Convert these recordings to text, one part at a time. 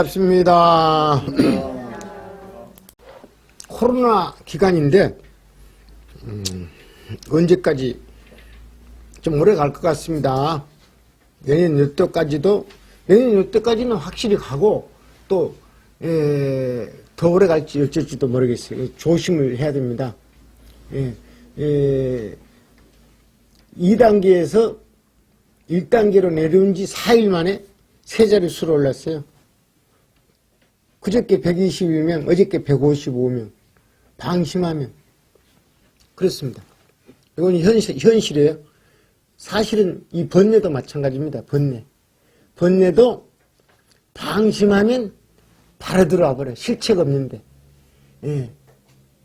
반갑습니다. 코로나 기간인데 음, 언제까지 좀 오래 갈 것 같습니다. 내년 요때까지도 내년 요때까지는 확실히 가고 또 에, 더 오래 갈지 어쩔지도 모르겠어요. 조심을 해야 됩니다. 예, 예, 2단계에서 1단계로 내려온 지 4일 만에 세 자릿수로 올랐어요. 그저께 121명, 어저께 155명. 방심하면. 그렇습니다. 이건 현실, 현실이에요. 사실은 이 번뇌도 마찬가지입니다. 번뇌. 번뇌도 방심하면 바로 들어와 버려. 실책 없는데. 예.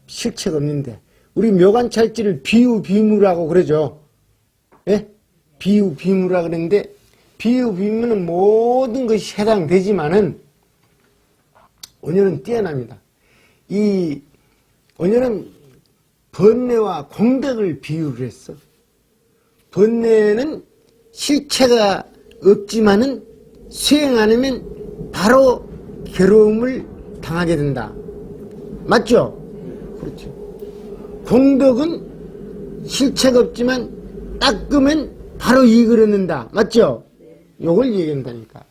실책 없는데. 우리 묘관찰지를 비유 비무라고 그러죠. 예? 비유 비무라 그러는데 비유 비무는 모든 것이 해당되지만은 원효는 뛰어납니다. 이 원효는 번뇌와 공덕을 비유를 했어. 번뇌는 실체가 없지만은 수행 안 하면 바로 괴로움을 당하게 된다. 맞죠? 그렇죠. 공덕은 실체가 없지만 닦으면 바로 이익을 얻는다. 맞죠? 요걸 얘기한다니까.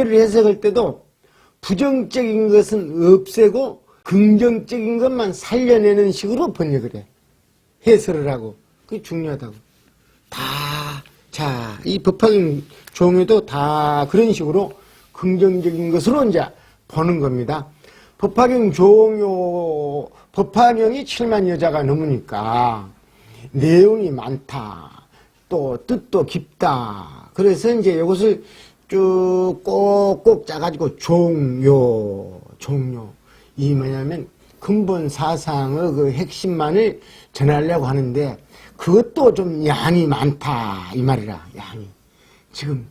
불교를 해석할 때도 부정적인 것은 없애고 긍정적인 것만 살려내는 식으로 번역을 해. 해설을 하고. 그게 중요하다고. 다, 자, 이 법화경 종에도 다 그런 식으로 긍정적인 것으로 이제 보는 겁니다. 법화경 종요, 법화경이 7만 여자가 넘으니까 내용이 많다. 또 뜻도 깊다. 그래서 이제 이것을 쭉 꼭꼭 짜가지고 종요, 종요. 이 뭐냐면 근본 사상의 그 핵심만을 전하려고 하는데 그것도 좀 양이 많다. 이 말이라, 양이. 지금,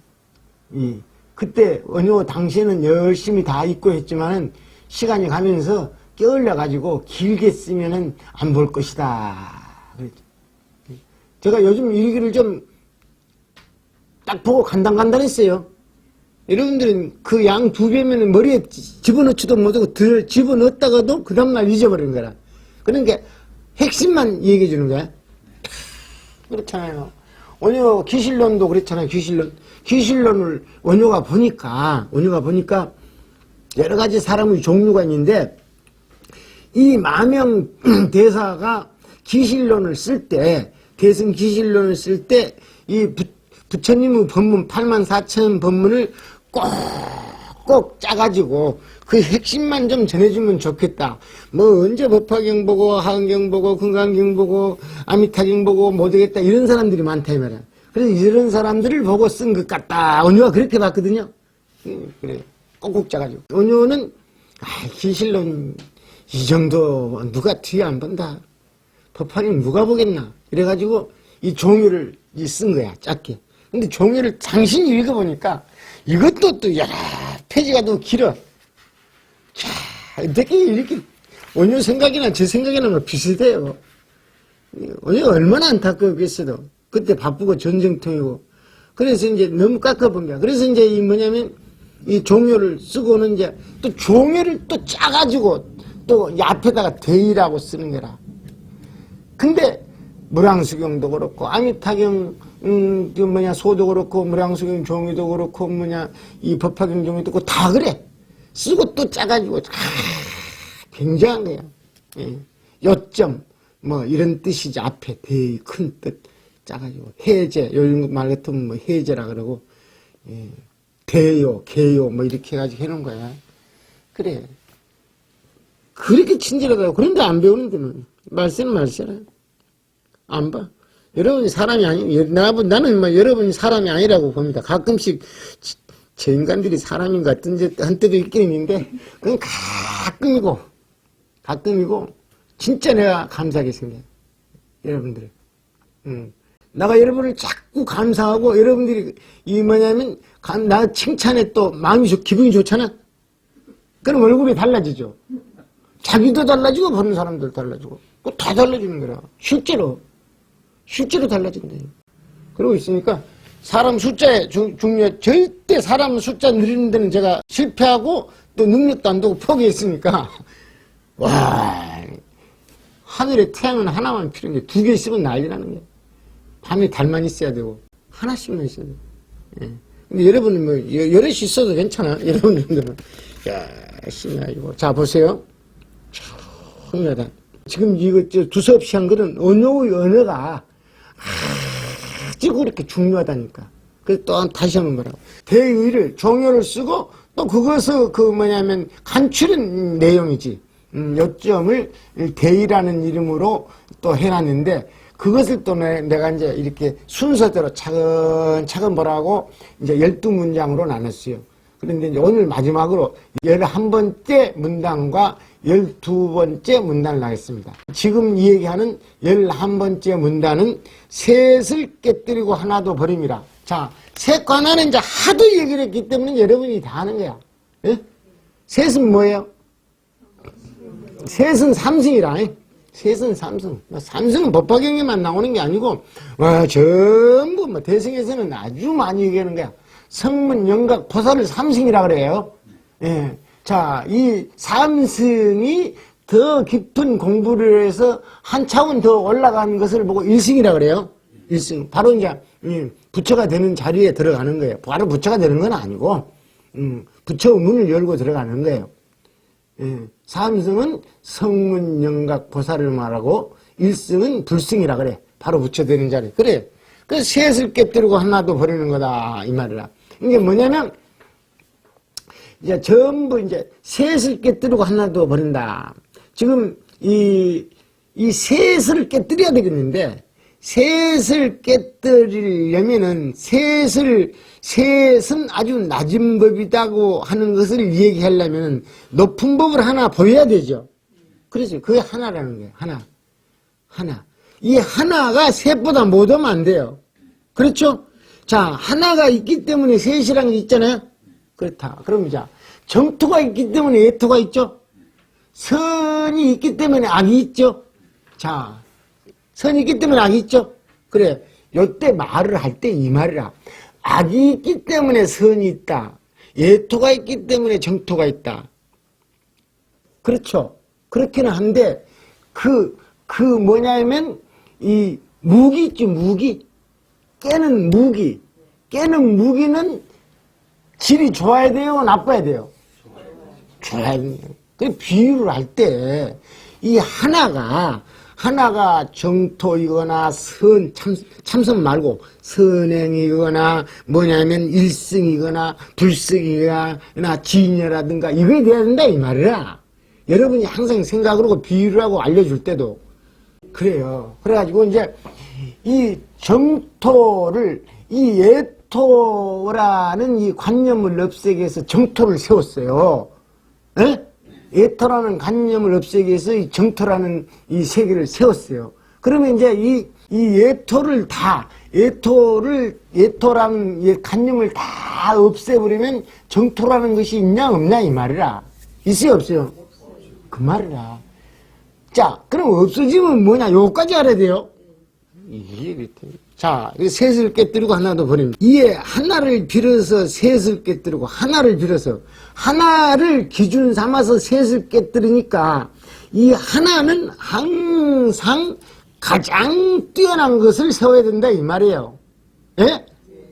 이, 그때 원효 당시에는 열심히 다 읽고 했지만은 시간이 가면서 깨울려가지고 길게 쓰면은 안 볼 것이다. 제가 요즘 일기를 좀 딱 보고 간당간당했어요. 여러분들은 그 양 두 배면 머리에 집어넣지도 못하고 들 집어넣었다가도 그 다음날 잊어버리는 거라. 그러니까 핵심만 얘기해 주는 거야. 그렇잖아요. 원효 기실론도 그렇잖아요. 기실론. 기실론을 원효가 보니까 원효가 보니까 여러 가지 사람의 종류가 있는데 이 마명 대사가 기실론을 쓸 때 대승 기실론을 쓸 때 이 부처님의 법문 8만 4천 법문을 꼭꼭 짜가지고 그 핵심만 좀 전해주면 좋겠다. 뭐 언제 법화경 보고 하은경 보고 금강경 보고 아미타경 보고 못하겠다 이런 사람들이 많다 이 말이야. 그래서 이런 사람들을 보고 쓴 것 같다. 원효가 그렇게 봤거든요. 음, 그래 꼭꼭 짜가지고 원효는 아, 기실론 이 정도 누가 뒤에 안 본다. 법화경 누가 보겠나. 이래가지고 이 종유를 이쓴 거야 짧게. 근데 종이를 장신이 읽어보니까 이것도 또 여러 페이지가 또 길어. 자, 어떻게 이렇게 원효 생각이나 제 생각이나 뭐 비슷해요. 원효가 얼마나 안타까웠겠어도 그때 바쁘고 전쟁통이고 그래서 이제 너무 깎아본 거야. 그래서 이제 이 뭐냐면 이 종료를 쓰고는 이제 또 종료를 또 짜가지고 또 앞에다가 대의라고 쓰는 거라. 근데 무량수경도 그렇고 아미타경 음, 그 뭐냐 소도 그렇고 무량수경 종이도 그렇고 뭐냐 이 법화경 종이도 그렇고 다 그래. 쓰고 또 짜가지고 아, 굉장한 거야. 예. 요점 뭐 이런 뜻이지. 앞에 대의 큰뜻 짜가지고 해제 요즘 말 같으면 뭐 해제라 그러고 예, 대요 개요 뭐 이렇게 해가지고 해놓은 거야. 그래. 그렇게 친절하다고. 그런데 안 배우는 데는 말세는 말세라. 안 봐. 여러분이 사람이 아니, 보- 나는 뭐 여러분이 사람이 아니라고 봅니다. 가끔씩 지- 저 인간들이 사람인 것 같은 데- 한 때도 있긴 있는데, 그건 가끔이고, 가끔이고, 진짜 내가 감사하게 생겨요. 여러분들. 음. 내가 여러분을 자꾸 감사하고, 여러분들이, 이 뭐냐면, 감- 나 칭찬에 또 마음이 좋, 기분이 좋잖아? 그럼 얼굴이 달라지죠. 자기도 달라지고, 보는 사람도 달라지고. 다 달라지는 거라. 실제로. 실제로 달라진대요. 그러고 있으니까 사람 숫자에 중, 중요 절대 사람 숫자 늘리는 데는 제가 실패하고 또 능력도 안 되고 포기했으니까 와 하늘에 태양은 하나만 필요한데 두개 있으면 난리 나는 거야. 밤에 달만 있어야 되고 하나씩만 있어야 돼. 예. 근데 여러분은 뭐 여- 여럿이 있어도 괜찮아. 여러분들은 열심히 하고 자 보세요. 중요하다. 지금 이거 저 두서없이 한 거는 언어의 언어가 아주 그렇게 중요하다니까. 그래서 또 다시 한번 말하고 대의를 종료를 쓰고 또 그것을 그 뭐냐면 간추린 내용이지. 음, 요점을 대의라는 이름으로 또 해놨는데 그것을 또 내- 내가 이제 이렇게 순서대로 차근차근 뭐라고 이제 열두 문장으로 나눴어요. 그런데 오늘 마지막으로 열한 번째 문단과 열두 번째 문단을 하겠습니다. 지금 이 얘기하는 열한 번째 문단은 셋을 깨뜨리고 하나도 버립니다. 자, 셋 관한은 이제 하도 얘기를 했기 때문에 여러분이 다 아는 거야. 예? 셋은 뭐예요? 셋은 삼승이라. 셋은 삼승. 뭐 삼승은 법화경에만 나오는 게 아니고, 와, 전부 뭐 대승에서는 아주 많이 얘기하는 거야. 성문, 영각, 보살을 삼승이라 그래요. 예. 자, 이 삼승이 더 깊은 공부를 해서 한 차원 더 올라가는 것을 보고 일승이라 그래요. 일승. 바로 이제, 음, 부처가 되는 자리에 들어가는 거예요. 바로 부처가 되는 건 아니고, 음, 부처 문을 열고 들어가는 거예요. 예, 삼승은 성문 영각 보살을 말하고 일승은 불승이라 그래. 바로 붙여되는 자리. 그래. 그 셋을 깨뜨리고 하나도 버리는 거다 이 말이라. 이게 뭐냐면 이제 전부 이제 셋을 깨뜨리고 하나도 버린다. 지금 이, 이 셋을 깨뜨려야 되겠는데, 셋을 깨뜨리려면은 셋을, 셋은 아주 낮은 법이다고 하는 것을 얘기하려면 높은 법을 하나 보여야 되죠. 그렇죠. 그게 하나라는 거예요. 하나. 하나. 이 하나가 셋보다 못하면 안 돼요. 그렇죠? 자, 하나가 있기 때문에 게 있잖아요? 그렇다. 그럼 이제 정토가 있기 때문에 예토가 있죠? 선이 있기 때문에 악이 있죠? 자, 선이 있기 때문에 악이 있죠? 그래. 요때 말을 할 때 이 말이라. 악이 있기 때문에 선이 있다. 예토가 있기 때문에 정토가 있다. 그렇죠. 그렇기는 한데, 그, 그 뭐냐면, 이 무기 있지, 무기. 깨는 무기. 깨는 무기는 질이 좋아야 돼요, 나빠야 돼요? 좋아야 돼요. 그 비유를 할 때, 이 하나가, 하나가 정토이거나 선, 참, 참선 말고 선행이거나 뭐냐면 일승이거나 불승이거나 진여라든가 이거에 돼야 된다 이 말이라. 여러분이 항상 하고 비유를 하고 알려줄 때도 그래요. 그래가지고 이제 이 정토를 이 예토라는 이 관념을 없애기 위해서 정토를 세웠어요. 예? 예토라는 관념을 없애기 위해서 이 정토라는 이 세계를 세웠어요. 그러면 이제 이, 이 예토를 다, 예토를, 예토라는 이 관념을 다 없애버리면 정토라는 것이 있냐, 없냐, 이 말이라. 있어요, 없어요? 그 말이라. 자, 그럼 없어지면 뭐냐? 요까지 알아야 돼요. 이게 밑에. 자, 이 셋을 깨뜨리고 하나도 버립니다. 이에 하나를 빌어서 셋을 깨뜨리고 하나를 빌어서 하나를 기준 삼아서 셋을 깨뜨리니까 이 하나는 항상 가장 뛰어난 것을 세워야 된다 이 말이에요. 예?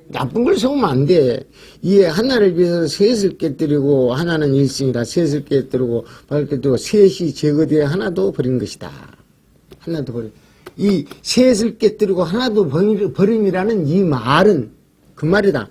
나쁜 걸 세우면 안 돼. 이에 하나를 비해서 셋을 깨뜨리고 하나는 일승이라 셋을 깨뜨리고 발을 깨뜨리고 셋이 제거되어 하나도 버린 것이다. 하나도 버림. 이 셋을 깨뜨리고 하나도 버림- 버림이라는 이 말은 그 말이다.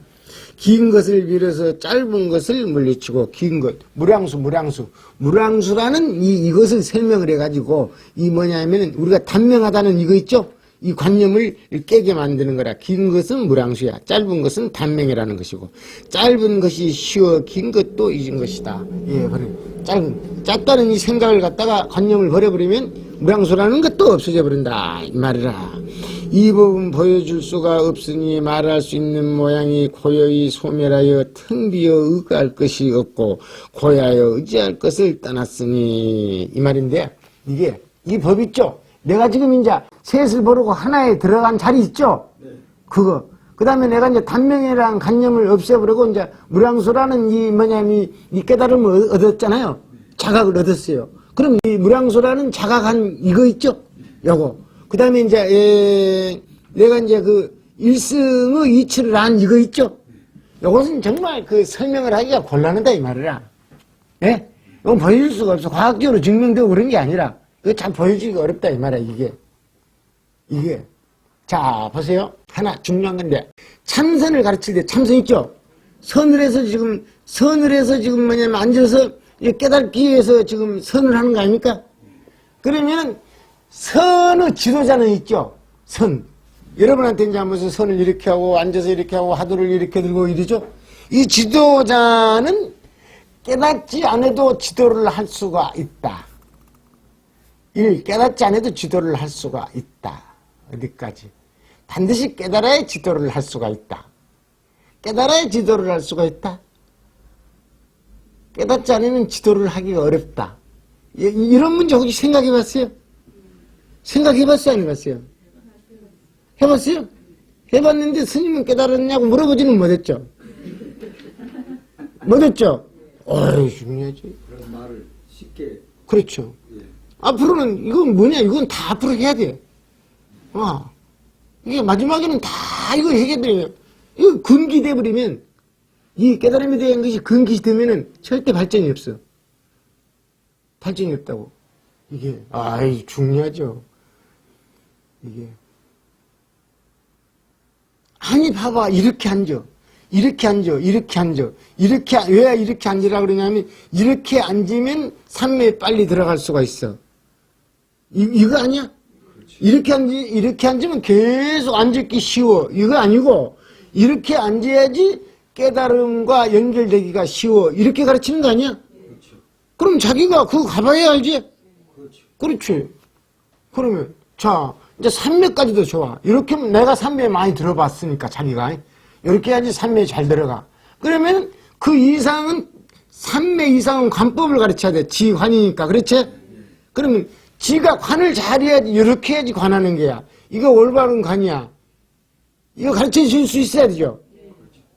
긴 것을 빌어서 짧은 것을 물리치고 긴 것, 무량수, 무량수. 무량수라는 이, 이것을 설명을 해가지고 이 뭐냐면은 우리가 단명하다는 이거 있죠? 이 관념을 깨게 만드는 거라. 긴 것은 무량수야. 짧은 것은 단명이라는 것이고. 짧은 것이 쉬워, 긴 것도 잊은 것이다. 예. 짧은, 짧다는 이 생각을 갖다가 관념을 버려버리면 무량수라는 것도 없어져 버린다. 이 말이라. 이 부분 보여줄 수가 없으니 말할 수 있는 모양이 고요히 소멸하여 텅 비어 의거할 것이 없고 고야여 의지할 것을 떠났으니 이 말인데 이게 이 법 있죠? 내가 지금 이제 셋을 모르고 하나에 들어간 자리 있죠? 그거. 그 다음에 내가 이제 단명이라는 관념을 없애버리고 이제 무량수라는 이 뭐냐면 이, 이 깨달음을 얻었잖아요. 자각을 얻었어요. 그럼 이 무량수라는 자각한 이거 있죠? 요거. 그 다음에 이제, 에, 내가 이제 그 일승의 이치를 안 이거 있죠? 요것은 정말 그 설명을 하기가 곤란하다 이 말이라. 예? 이건 보여줄 수가 없어. 과학적으로 증명되고 그런 게 아니라. 이거 참 보여주기가 어렵다 이 말이야 이게. 이게. 자, 보세요. 하나 중요한 건데. 참선을 가르칠 때 참선 있죠? 선을 해서 지금, 선을 해서 지금 뭐냐면 앉아서 이 깨닫기 위해서 지금 선을 하는 거 아닙니까? 그러면 선의 지도자는 있죠? 선. 여러분한테 이제 한번 선을 이렇게 하고 앉아서 이렇게 하고 하도를 이렇게 들고 이러죠? 이 지도자는 깨닫지 않아도 지도를 할 수가 있다. 일, 깨닫지 않아도 지도를 할 수가 있다. 어디까지? 반드시 깨달아야 지도를 할 수가 있다. 깨달아야 지도를 할 수가 있다. 깨닫지 않으면 지도를 하기가 어렵다. 이- 이런 문제 혹시 생각해 봤어요? 생각해 봤어요? 안 해봤어요? 해봤어요? 해봤는데 스님은 깨달았냐고 물어보지는 못했죠? 못했죠? 어이, 중요하지. 그런 말을 쉽게 그렇죠. 예. 앞으로는 이건 뭐냐? 이건 다 앞으로 해야 돼. 어. 이게 마지막에는 다 이거 해결돼요. 이거 근기돼 버리면 이 깨달음에 대한 것이 근기시 되면은 절대 발전이 없어. 발전이 없다고. 이게 아이 중요하죠. 이게 아니 봐봐 이렇게 앉아. 이렇게 앉아, 이렇게 앉아, 이렇게, 안- 왜 이렇게 앉으라 그러냐면, 이렇게 앉으면 산매에 빨리 들어갈 수가 있어. 이, 이거 아니야? 이렇게 앉, 이렇게 앉으면 계속 앉기 쉬워. 이거 아니고, 이렇게 앉아야지 깨달음과 연결되기가 쉬워. 이렇게 가르치는 거 아니야? 그렇죠. 그럼 자기가 그거 가봐야 알지? 그렇죠. 그렇지. 그러면, 자, 이제 산매까지도 좋아. 이렇게 하면 내가 산매 많이 들어봤으니까, 자기가. 이렇게 해야지 산매에 잘 들어가. 그러면 그 이상은, 산매 이상은 관법을 가르쳐야 돼. 지 관이니까. 그렇지? 그러면 지가 관을 잘 해야지. 이렇게 해야지 관하는 게야. 이거 올바른 관이야. 이거 가르쳐 줄 수 있어야 되죠.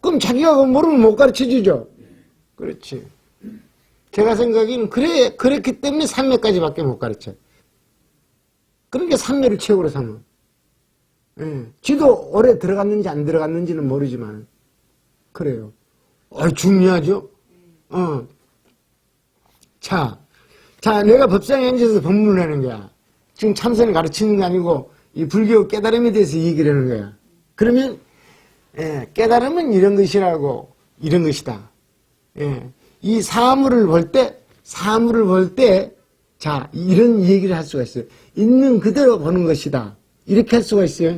그럼 자기가 모르면 못 가르쳐 주죠. 그렇지. 제가 생각에는 그래, 그랬기 때문에 산매까지밖에 못 가르쳐. 그러니까 산매를 최고로 삼아. 예. 지도 오래 들어갔는지 안 들어갔는지는 모르지만, 그래요. 어, 중요하죠? 어. 자, 자, 내가 법상에 앉아서 법문을 하는 거야. 지금 참선을 가르치는 게 아니고, 이 불교 깨달음에 대해서 얘기를 하는 거야. 그러면, 예, 깨달음은 이런 것이라고, 이런 것이다. 예. 이 사물을 볼 때, 사물을 볼 때, 자, 이런 얘기를 할 수가 있어요. 있는 그대로 보는 것이다. 이렇게 할 수가 있어요.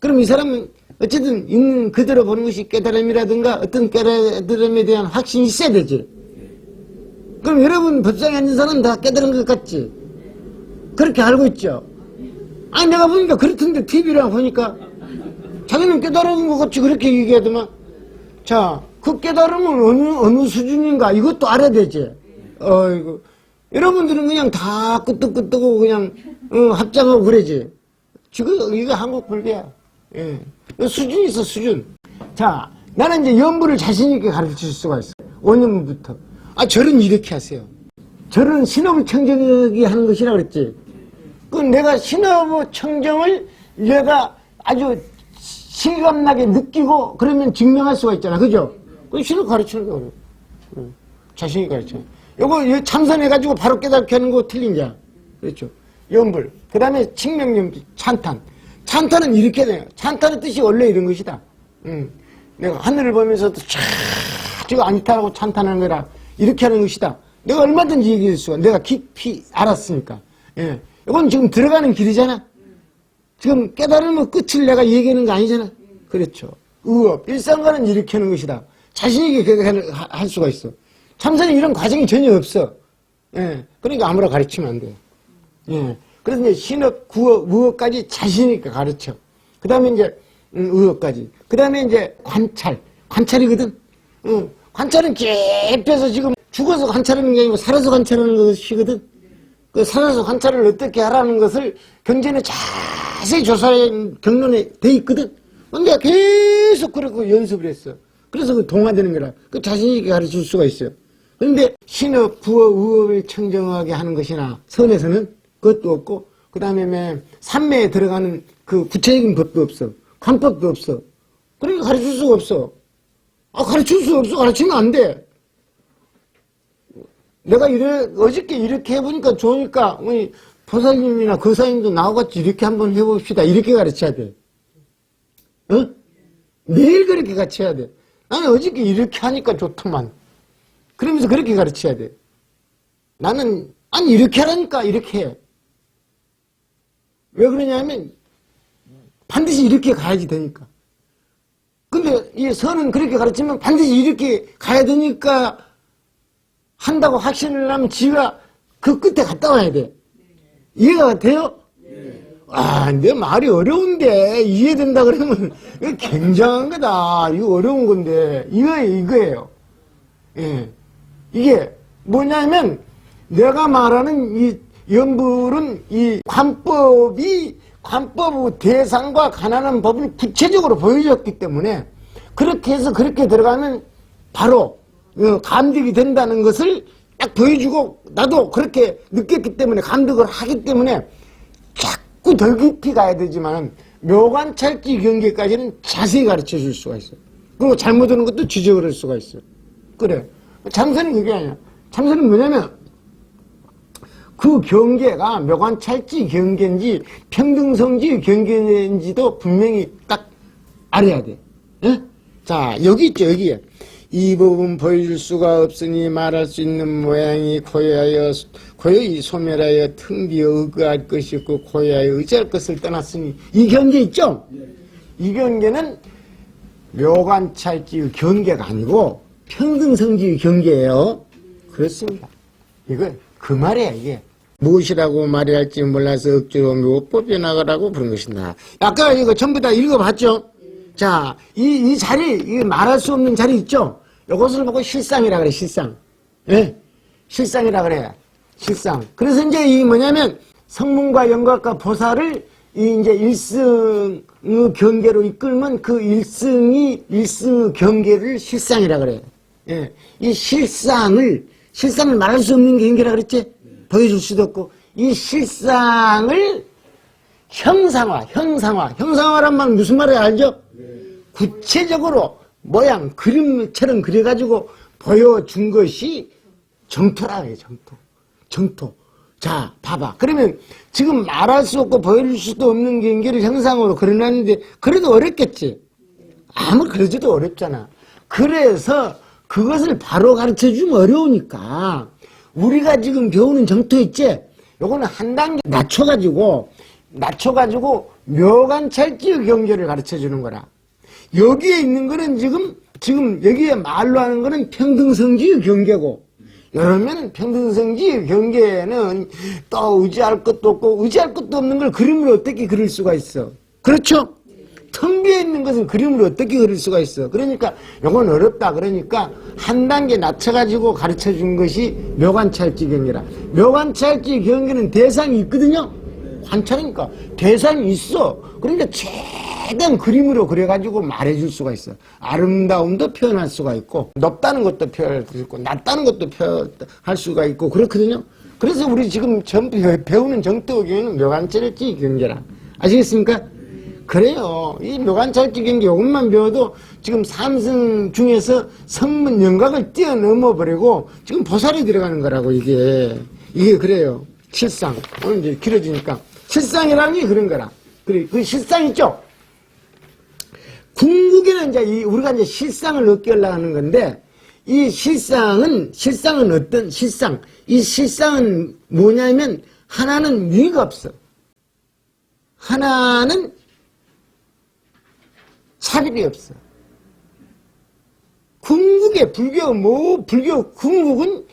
그럼 이 사람은 어쨌든 있는 그대로 보는 것이 깨달음이라든가 어떤 깨달음에 대한 확신이 있어야 되지. 그럼 여러분 법상에 앉은 사람 다 깨달은 것 같지? 그렇게 알고 있죠? 아니, 내가 보니까 그렇던데, TV랑 보니까. 자기는 깨달은 것 같이 그렇게 얘기하더만. 자, 그 깨달음은 어느, 어느 수준인가 이것도 알아야 되지. 어이구. 여러분들은 그냥 다 끄떡끄떡하고 그냥, 어, 합장하고 그러지. 지금 이거 한국 불교야. 예. 이 수준이 있어, 수준. 자, 나는 이제 연부를 자신있게 가르칠 수가 있어. 5년부터. 아, 절은 이렇게 하세요. 절은 신호부 청정이 하는 것이라 그랬지. 그 내가 신호부 청정을 내가 아주 실감나게 느끼고 그러면 증명할 수가 있잖아. 그죠? 그 신호 가르치는 거 어려워. 응. 자신이 가르쳐. 요거 참선해가지고 바로 깨닫게 하는 거 틀린 자. 그렇죠. 연불. 그 다음에 칙명연비, 찬탄. 찬탄은 이렇게 돼요. 찬탄의 뜻이 원래 이런 것이다. 음. 내가 하늘을 보면서도 촤, 지금 안타라고 찬탄하는 거라. 이렇게 하는 것이다. 내가 얼마든지 얘기할 수가, 내가 깊이 알았으니까. 예. 이건 지금 들어가는 길이잖아. 지금 깨달으면 끝을 내가 얘기하는 거 아니잖아. 그렇죠. 의업, 일상과는 이렇게 하는 것이다. 자신있게 그렇게 할- 할 수가 있어. 참선은 이런 과정이 전혀 없어. 예. 그러니까 아무나 가르치면 안 돼. 예. 그래서 이제 신업, 구업, 의업까지 자신있게 가르쳐. 그 다음에 이제, 음, 의업까지. 그 다음에 이제 관찰. 관찰이거든. 응. 관찰은 깊이서 지금 죽어서 관찰하는 게 아니고 살아서 관찰하는 것이거든. 그 살아서 관찰을 어떻게 하라는 것을 경전에 자세히 조사한 경론에 돼 있거든. 근데 계속 그렇게 연습을 했어. 그래서 그 동화되는 거라. 그 자신 있게 가르칠 수가 있어요. 그런데 신업, 부업, 의업을 청정하게 하는 것이나 선에서는 그것도 없고, 그 다음에 삼매에 들어가는 그 구체적인 법도 없어. 관법도 없어. 그러니까 가르칠 수가 없어. 아, 가르칠 수 없어. 가르치면 안 돼. 내가 이래, 어저께 이렇게 해보니까 좋으니까, 우리 보살님이나 거사님도 나와같이 이렇게 한번 해봅시다. 이렇게 가르쳐야 돼. 어? 매일 그렇게 가르쳐야 돼. 나는 어저께 이렇게 하니까 좋더만. 그러면서 그렇게 가르쳐야 돼. 나는, 아니, 이렇게 하라니까, 이렇게 해. 왜 그러냐면, 반드시 이렇게 가야지 되니까. 근데 이 선은 그렇게 가르치면 반드시 이렇게 가야 되니까 한다고 확신을 하면 지가 그 끝에 갔다 와야 돼. 이해가 돼요? 아, 내 말이 어려운데 이해된다 그러면 굉장한 거다. 이거 어려운 건데 이거 이거예요. 예. 이게 뭐냐면 내가 말하는 이 연불은 이 관법이 관법 대상과 관한한 법을 구체적으로 보여줬기 때문에 그렇게 해서 그렇게 들어가면 바로 어, 감득이 된다는 것을 딱 보여주고 나도 그렇게 느꼈기 때문에 감득을 하기 때문에 자꾸 더 깊이 가야 되지만 묘관찰지 경계까지는 자세히 가르쳐 줄 수가 있어요. 그리고 잘못하는 것도 지적을 할 수가 있어요. 그래. 참선은 그게 아니야. 참선은 뭐냐면 그 경계가 묘관찰지 경계인지 평등성지 경계인지도 분명히 딱 알아야 돼. 예? 자, 여기 있죠, 여기에. 이 부분 보여줄 수가 없으니 말할 수 있는 모양이 고요하여, 고요히 소멸하여 텅비어 의거할 것이 없고 고요하여 의지할 것을 떠났으니 이 경계 있죠? 이 경계는 묘관찰지의 경계가 아니고 평등성지의 경계예요. 그렇습니다. 이거 그 말이야 이게. 무엇이라고 말해야 할지 몰라서 억지로 묘법에 나가라고 부른 것이다. 아까 이거 전부 다 읽어봤죠? 자, 이, 이 자리, 이 말할 수 없는 자리 있죠? 이것을 보고 실상이라 그래, 실상. 예? 실상이라 그래. 실상. 그래서 이제 이 뭐냐면 성문과 영각과 보살을 이 이제 일승의 경계로 이끌면 그 일승이 일승의 경계를 실상이라 그래. 예. 이 실상을 실상을 말할 수 없는 경계라 그랬지? 보여줄 수도 없고 이 실상을 형상화, 형상화, 형상화란 말 무슨 말인지 알죠? 구체적으로 모양, 그림처럼 그려가지고 보여준 것이 정토라 해요, 정토. 정토. 자, 봐봐. 그러면 지금 말할 수 없고 보여줄 수도 없는 경계를 형상으로 그려놨는데, 그래도 어렵겠지? 아무리 그러지도 어렵잖아. 그래서 그것을 바로 가르쳐 주면 어려우니까, 우리가 지금 배우는 정토 있지? 요거는 한 단계 낮춰가지고, 낮춰가지고, 묘관 찰지의 경계를 가르쳐 주는 거라. 여기에 있는 거는 지금, 지금 여기에 말로 하는 거는 평등성지의 경계고, 그러면 평등성지의 경계에는 또 의지할 것도 없고, 의지할 것도 없는 걸 그림으로 어떻게 그릴 수가 있어? 그렇죠? 텅 비어 있는 것은 그림으로 어떻게 그릴 수가 있어? 그러니까 이건 어렵다. 그러니까 한 단계 낮춰가지고 가르쳐 준 것이 묘관찰지 경계라. 묘관찰지 경계는 대상이 있거든요. 관찰이니까 대상이 있어. 그러니까 최 대한 그림으로 그려가지고 말해줄 수가 있어. 아름다움도 표현할 수가 있고 높다는 것도 표현할 수 있고 낮다는 것도 표현할 수가 있고 그렇거든요. 그래서 우리 지금 전부 배우는 경계는 묘관찰지 경계라. 아시겠습니까? 그래요. 이 묘관찰지 경계 요것만 배워도 지금 삼성 중에서 성문 영각을 뛰어넘어 버리고 지금 보살이 들어가는 거라고 이게 이게 그래요. 실상. 오늘 이제 길어지니까. 실상이라는 게 그런 거라. 그래, 그 실상 있죠? 궁극에는 이제 이 우리가 이제 실상을 얻게 하려는 건데, 이 실상은, 실상은 어떤 실상? 이 실상은 뭐냐면, 하나는 위가 없어. 하나는 차별이 없어. 궁극의 불교, 뭐, 불교 궁극은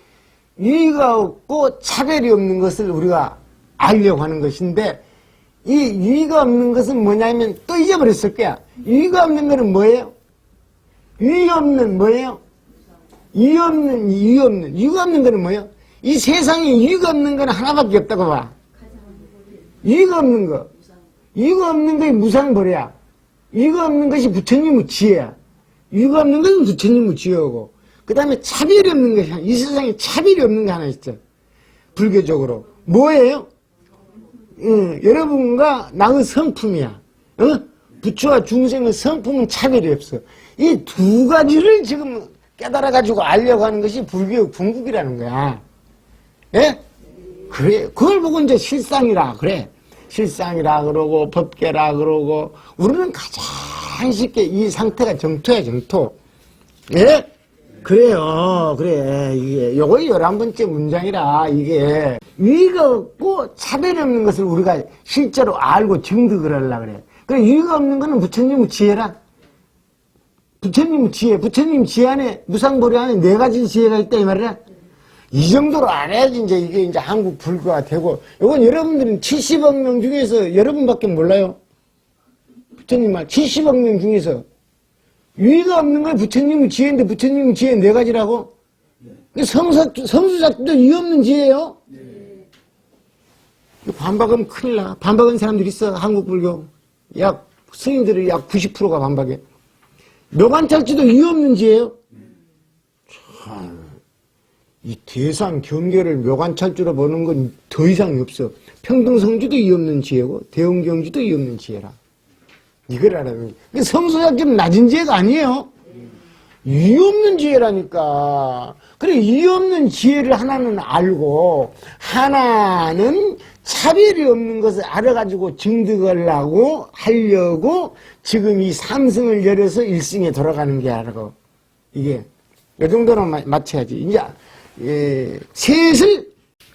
위가 없고 차별이 없는 것을 우리가 알려고 하는 것인데, 이 위가 없는 것은 뭐냐면 또 잊어버렸을 거야. 위가 없는 것은 뭐예요? 위 없는 뭐예요? 위 없는, 위 없는, 위가 없는 것은 뭐예요? 이 세상에 위가 없는 건 하나밖에 없다고 봐. 위가 없는 거. 위가 없는 것이 무상벌이야. 위가 없는 것이 부처님의 지혜야. 위가 없는 것은 부처님의 지혜고. 그 다음에 차별이 없는 것이, 이 세상에 차별이 없는 게 하나 있죠. 불교적으로. 뭐예요? 응, 여러분과 나의 성품이야. 어? 부처와 중생의 성품은 차별이 없어. 이 두 가지를 지금 깨달아가지고 알려고 하는 것이 불교의 궁극이라는 거야. 예? 그래, 그걸 보고 이제 실상이라 그래. 실상이라 그러고, 법계라 그러고, 우리는 가장 쉽게 이 상태가 정토야, 정토. 예? 그래요, 그래. 이게, 요거 열한 번째 문장이라, 이게, 위가 없고 차별이 없는 것을 우리가 실제로 알고 증득을 하려고 그래. 그래, 위가 없는 거는 부처님의 지혜라. 부처님 지혜, 부처님 지혜 안에, 무상보리 안에 네 가지 지혜가 있다, 이 말이야. 이 정도로 알아야지 이제 이게 이제 한국 불교가 되고, 이건 여러분들은 70억 명 중에서 여러분밖에 몰라요. 부처님 말, 70억 명 중에서. 위가 없는 건 부처님의 지혜인데 부처님의 지혜 네 가지라고? 성사, 성수작도 위 없는 지혜예요? 이거 반박하면 큰일 나. 반박하는 사람들이 있어, 한국 불교. 약, 스님들의 약 90%가 반박해. 묘관찰지도 위 없는 지혜예요? 참, 이 대상 경계를 묘관찰주로 보는 건 더 이상이 없어. 평등성주도 위 없는 지혜고, 대원경주도 위 없는 지혜라. 이걸 알아면. 성소작기는 낮은 지혜가 아니에요. 이 없는 지혜라니까. 그래, 이 없는 지혜를 하나는 알고, 하나는 차별이 없는 것을 알아가지고 증득하려고 하려고 지금 이 삼승을 열어서 일승에 돌아가는 게 아니고, 이게, 이 정도로 마- 맞춰야지. 이제, 예, 셋을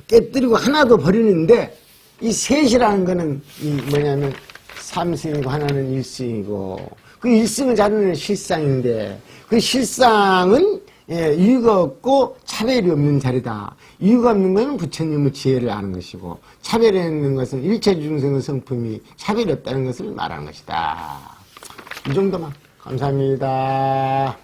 깨뜨리고 하나도 버리는데, 이 셋이라는 거는, 이 뭐냐면, 삼승이고 하나는 일승이고 그 일승을 자르는 실상인데 그 실상은 예, 이유가 없고 차별이 없는 자리다. 이유가 없는 것은 부처님의 지혜를 아는 것이고 차별이 있는 것은 일체 중생의 성품이 차별이 없다는 것을 말하는 것이다. 이 정도만 감사합니다.